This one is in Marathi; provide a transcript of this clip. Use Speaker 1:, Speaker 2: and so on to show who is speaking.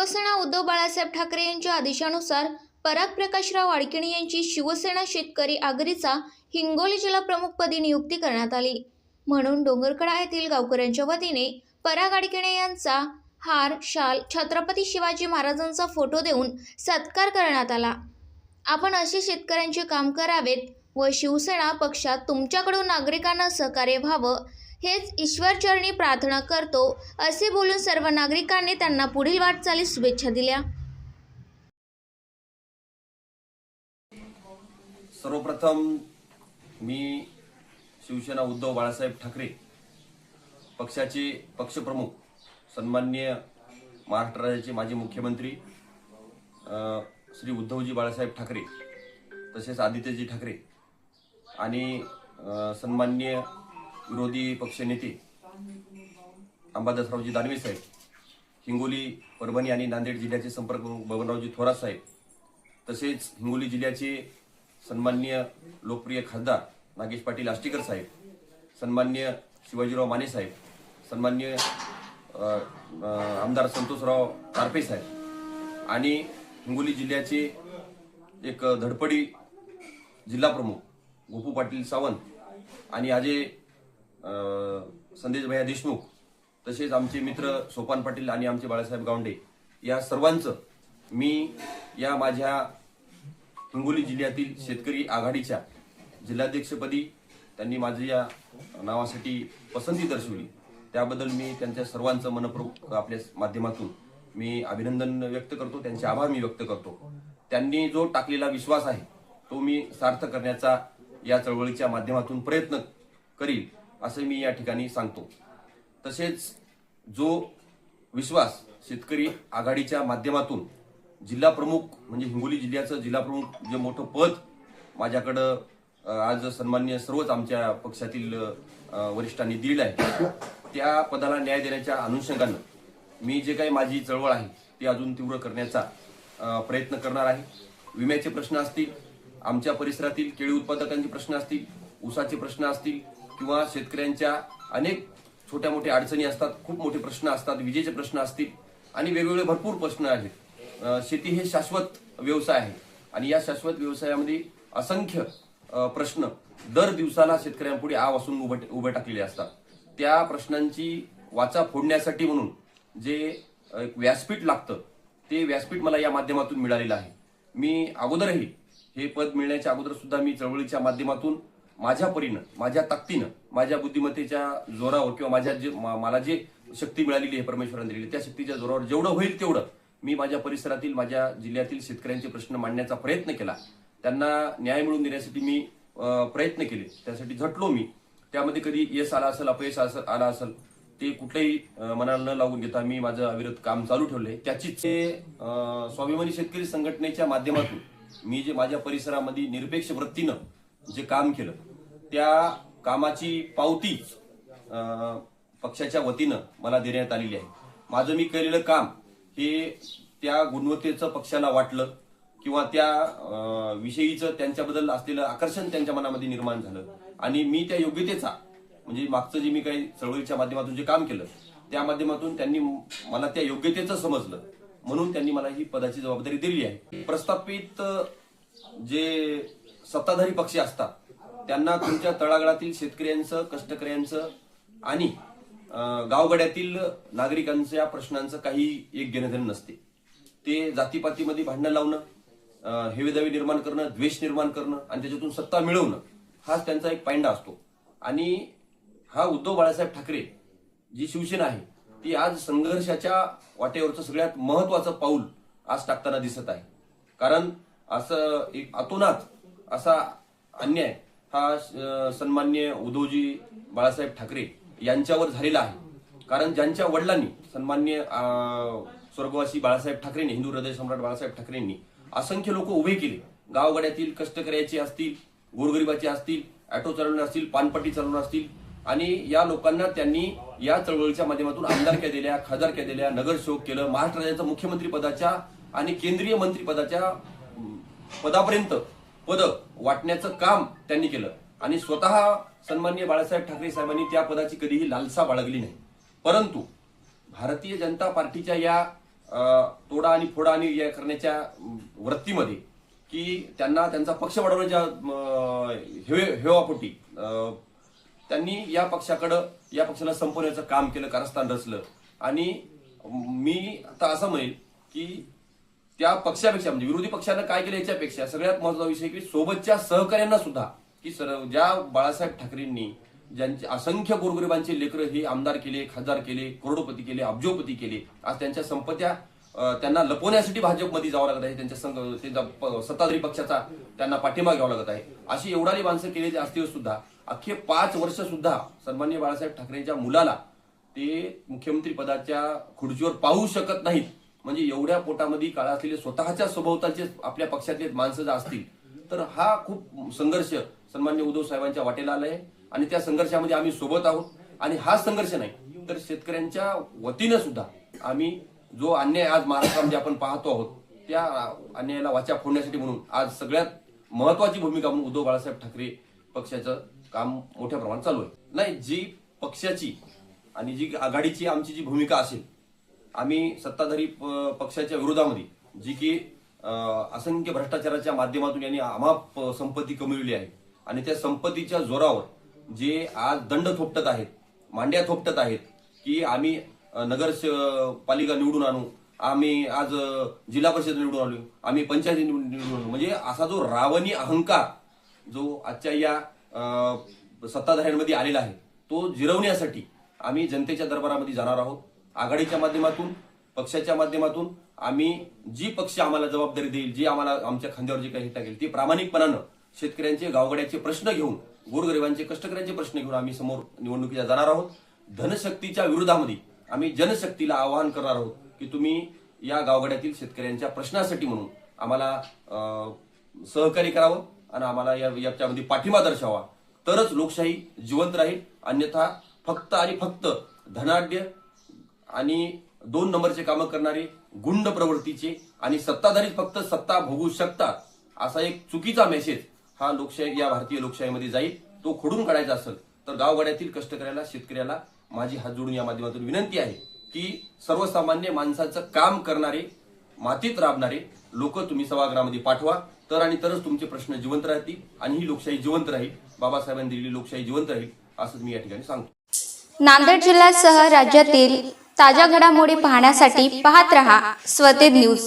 Speaker 1: शिवसेना उद्धव बाळासाहेब ठाकरे यांच्या आदेशानुसार पराग प्रकाशराव वाडकिणी यांची शिवसेना शेतकरी आगरीचा हिंगोली जिल्हाप्रमुखपदी नियुक्ती करण्यात आली. म्हणून डोंगरकडा येथील गावकऱ्यांच्या वतीने पराग आडकिणे यांचा हार शाल छत्रपती शिवाजी महाराजांचा फोटो देऊन सत्कार करण्यात आला. आपण असे शेतकऱ्यांचे काम करावेत व शिवसेना पक्षात तुमच्याकडून नागरिकांना सहकार्य व्हावं हेच ईश्वरचरणी प्रार्थना करतो असे बोलून सर्व नागरिकांनी त्यांना पुढील वाटचालीस शुभेच्छा दिल्या.
Speaker 2: सर्वप्रथम मी शिवसेना उद्धव बाळासाहेब ठाकरे पक्षाचे पक्षप्रमुख सन्माननीय महाराष्ट्र राज्याचे माजी मुख्यमंत्री श्री उद्धवजी बाळासाहेब ठाकरे तसेच आदित्यजी ठाकरे आणि सन्मान्य सन्माननीय विरोधी पक्षनेते अंबादासरावजी दानवे साहेब हिंगोली परभणी आणि नांदेड जिल्ह्याचे संपर्क प्रमुख बबनरावजी थोरात साहेब तसेच हिंगोली जिल्ह्याचे सन्माननीय लोकप्रिय खासदार नागेश पाटील आष्टीकर साहेब सन्मान्य शिवाजीराव माने साहेब सन्मान्य आमदार संतोषराव तारपे साहेब आणि हिंगोली जिल्ह्याचे एक धडपडी जिल्हाप्रमुख गोपू पाटील सावंत आणि अजय संदेश भैया देशमुख तसेच आमचे मित्र सोपान पाटील आणि आमचे बाळासाहेब गावंडे या सर्वांचं मी या माझ्या हिंगोली जिल्ह्यातील शेतकरी आघाडीच्या जिल्हाध्यक्षपदी त्यांनी माझ्या नावासाठी पसंती दर्शवली. त्याबद्दल मी त्यांच्या सर्वांचं मनपूर्वक आपल्या माध्यमातून मी अभिनंदन व्यक्त करतो त्यांचे आभार मी व्यक्त करतो. त्यांनी जो टाकलेला विश्वास आहे तो मी सार्थ करण्याचा या चळवळीच्या माध्यमातून प्रयत्न करील असं मी या ठिकाणी सांगतो. तसेच जो विश्वास शेतकरी आघाडीच्या माध्यमातून जिल्हा प्रमुख म्हणजे हिंगोली जिल्ह्याचं जिल्हा प्रमुख जे मोठं पद माझ्याकडं आज सन्मान्य सर्वच आमच्या पक्षातील वरिष्ठांनी दिलेलं आहे त्या पदाला न्याय देण्याच्या अनुषंगानं मी जे काही माझी चळवळ आहे ती अजून तीव्र करण्याचा प्रयत्न करणार आहे. विम्याचे प्रश्न असतील आमच्या परिसरातील केळी उत्पादकांचे प्रश्न असतील ऊसाचे प्रश्न असतील किंवा शेतकऱ्यांच्या अनेक छोट्या मोठ्या अडचणी असतात खूप मोठे प्रश्न असतात विजेचे प्रश्न असतील आणि वेगवेगळे भरपूर प्रश्न आहेत. शेती हे शाश्वत व्यवसाय आहे आणि या शाश्वत व्यवसायामध्ये असंख्य प्रश्न दर दिवसाला शेतकऱ्यांपुढे आव असून उभे उभे टाकलेले असतात. त्या प्रश्नांची वाचा फोडण्यासाठी म्हणून जे एक व्यासपीठ लागतं ते व्यासपीठ मला या माध्यमातून मिळालेलं आहे. मी अगोदरही हे पद मिळण्याच्या अगोदर सुद्धा मी चळवळीच्या माध्यमातून माझ्या परीनं माझ्या ताकदीनं माझ्या बुद्धिमत्तेच्या जोरावर किंवा माझ्या जे मला जे शक्ती मिळालेली आहे परमेश्वराने दिलेली त्या शक्तीच्या जोरावर जेवढं होईल तेवढं मी माझ्या परिसरातील माझ्या जिल्ह्यातील शेतकऱ्यांचे प्रश्न मांडण्याचा प्रयत्न केला. त्यांना न्याय मिळवून देण्यासाठी मी प्रयत्न केले. त्यासाठी झटलो मी. त्यामध्ये कधी यश आला असेल अपयश आला असेल ते कुठल्याही मनाला न लागून घेता मी माझं अविरत काम चालू ठेवलंय. त्याचीच ते स्वाभिमानी शेतकरी संघटनेच्या माध्यमातून मी जे माझ्या परिसरामध्ये निरपेक्ष वृत्तीनं जे काम केलं त्या कामाची पावती पक्षाच्या वतीनं मला देण्यात आलेली आहे. माझं मी केलेलं काम हे त्या गुणवत्तेचं पक्षाला वाटलं किंवा त्या विषयीचं त्यांच्याबद्दल असलेलं आकर्षण त्यांच्या मनामध्ये निर्माण झालं. आणि मी त्या योग्यतेचा म्हणजे मागचं जे मी काही चळवळीच्या माध्यमातून जे काम केलं त्या माध्यमातून त्यांनी मला त्या योग्यतेचं समजलं. म्हणून त्यांनी मला ही पदाची जबाबदारी दिली आहे. प्रस्थापित जे सत्ताधारी पक्ष असतात त्यांना तुमच्या तळागाळातील शेतकऱ्यांचं कष्टकऱ्यांचं आणि गावगड्यातील नागरिकांच्या प्रश्नांचं काही एक घेणं नसते. ते जातीपातीमध्ये भांडणं लावणं हेवेदावी निर्माण करणं द्वेष निर्माण करणं आणि त्याच्यातून सत्ता मिळवणं हाच त्यांचा एक पायंडा असतो. आणि हा उद्धव बाळासाहेब ठाकरे जी शिवसेना आहे ती आज संघर्षाच्या वाटेवरचं सगळ्यात महत्वाचं पाऊल आज टाकताना दिसत आहे. कारण असं एक अतोनात असा अन्याय हा सन्मान्य उद्धवजी बाळासाहेब ठाकरे यांच्यावर झालेला आहे. कारण ज्यांच्या वडिलांनी सन्मान्य स्वर्गवासी बाळासाहेब ठाकरेंनी हिंदू हृदय सम्राट बाळासाहेब ठाकरेंनी असंख्य लोक उभे केले. गावगड्यातील कष्टकऱ्याचे असतील गोरगरिबाचे असतील ऑटो चालवणे असतील पानपट्टी चालवणे असतील आणि या लोकांना त्यांनी या चळवळीच्या माध्यमातून आमदारक्या दिल्या खासदारक्या दिल्या नगरसेवक केलं महाराष्ट्र राज्याचं मुख्यमंत्री पदाच्या आणि केंद्रीय मंत्रिपदाच्या पदापर्यंत पद वाटण्याचं काम त्यांनी केलं. आणि स्वतः सन्मान्य बाळासाहेब ठाकरे साहेबांनी त्या पदाची कधीही लालसा बाळगली नाही. परंतु भारतीय जनता पार्टीच्या या तोडा आणि फोडा आणि या करण्याच्या वृत्तीमध्ये की त्यांना त्यांचा पक्ष वाढवण्याच्या हेवे हेवापोटी त्यांनी या पक्षाकडं या पक्षाला संपवण्याचं काम केलं कारस्थान रचलं. आणि मी आता असं म्हणेल की त्या पक्षापेक्षा म्हणजे विरोधी पक्षानं काय केलं याच्यापेक्षा सगळ्यात महत्त्वाचा विषय की सोबतच्या सहकार्यांना सुद्धा की सर ज्या बाळासाहेब ठाकरेंनी ज्यांचे असंख्य गोरगरिबांचे लेकरं हे आमदार केले खासदार केले करोडपती केले अब्जोपती केले आज त्यांच्या संपत्त्या त्यांना लपवण्यासाठी भाजपमध्ये जावं लागत आहे त्यांच्या संघ त्यांचा सत्ताधारी पक्षाचा त्यांना पाठिंबा घ्यावा लागत आहे. अशी एवढाली माणसं केलेली असतील सुद्धा अख्खे पाच वर्ष सुद्धा सन्मान्य बाळासाहेब ठाकरेंच्या मुलाला ते मुख्यमंत्री पदाच्या खुर्चीवर पाहू शकत नाहीत. म्हणजे एवढ्या पोटामध्ये काळा असलेले स्वतःच्या स्वभावताचे आपल्या पक्षातले माणसं जर असतील तर हा खूप संघर्ष सन्मान्य उद्धव साहेबांच्या वाटेला आलाय. आणि त्या संघर्षामध्ये आम्ही सोबत आहोत. आणि हा संघर्ष नाही तर शेतकऱ्यांच्या वतीनं सुद्धा आम्ही जो अन्याय आज महाराष्ट्रामध्ये आपण पाहतो आहोत त्या अन्यायाला वाचा फोडण्यासाठी म्हणून आज सगळ्यात महत्वाची भूमिका म्हणून उद्धव बाळासाहेब ठाकरे पक्षाचं काम मोठ्या प्रमाणात चालू आहे. नाही जी पक्षाची आणि जी आघाडीची आमची जी भूमिका असेल आम्ही सत्ताधारी प- पक्षाच्या विरोधामध्ये जी की असंख्य भ्रष्टाचाराच्या माध्यमातून यांनी अमाप संपत्ती कमविली आहे. आणि त्या संपत्तीच्या जोरावर जे आज दंड थोपटत आहेत मांड्या थोपटत आहेत की आम्ही नगर श- पालिका निवडून आणू आम्ही आज जिल्हा परिषद निवडून आलो आम्ही पंचायत निवडून निवडून आणू. म्हणजे असा जो रावणी अहंकार जो आजच्या या सत्ताधाऱ्यांमध्ये आलेला आहे तो जिरवण्यासाठी आम्ही जनतेच्या दरबारामध्ये जाणार आहोत. आघाडीच्या माध्यमातून पक्षाच्या माध्यमातून आम्ही जी पक्ष आम्हाला जबाबदारी देईल जी आम्हाला आमच्या खांद्यावर जे काही टाकेल ते प्रामाणिकपणानं शेतकऱ्यांचे गावगड्याचे प्रश्न घेऊन गोरगरिबांचे कष्टकऱ्यांचे प्रश्न घेऊन आम्ही समोर निवडणुकीला जाणार आहोत. धनशक्तीच्या विरोधामध्ये आम्ही जनशक्तीला आवाहन करणार आहोत की तुम्ही या गावगड्यातील शेतकऱ्यांच्या प्रश्नासाठी म्हणून आम्हाला सहकार्य करावं आणि आम्हाला या याच्यामध्ये पाठिंबा दर्शवा तरच लोकशाही जिवंत राहील. अन्यथा फक्त आणि फक्त धनाढ्य आणि दोन नंबरचे कामं करणारे गुंड प्रवृत्तीचे आणि सत्ताधारी फक्त सत्ता भोगू शकतात असा एक चुकीचा मेसेज हा लोकशाही या भारतीय लोकशाहीमध्ये जाईल. तो खोडून काढायचा असेल तर गावगाड्यातील कष्टकऱ्याला शेतकऱ्याला माझी हात जोडून या माध्यमातून विनंती आहे की सर्वसामान्य माणसाचं काम करणारे मातीत राबणारे लोक तुम्ही सभागृहामध्ये पाठवा. तर आणि तरच तुमचे प्रश्न जिवंत राहतील आणि ही लोकशाही जिवंत राहील. बाबासाहेबांनी दिलेली लोकशाही जिवंत राहील असं मी या ठिकाणी सांगतो.
Speaker 1: नांदेड जिल्ह्यासह राज्यातील ताज्या घडामोडी पाहण्यासाठी पाहत रहा स्वतेज न्यूज.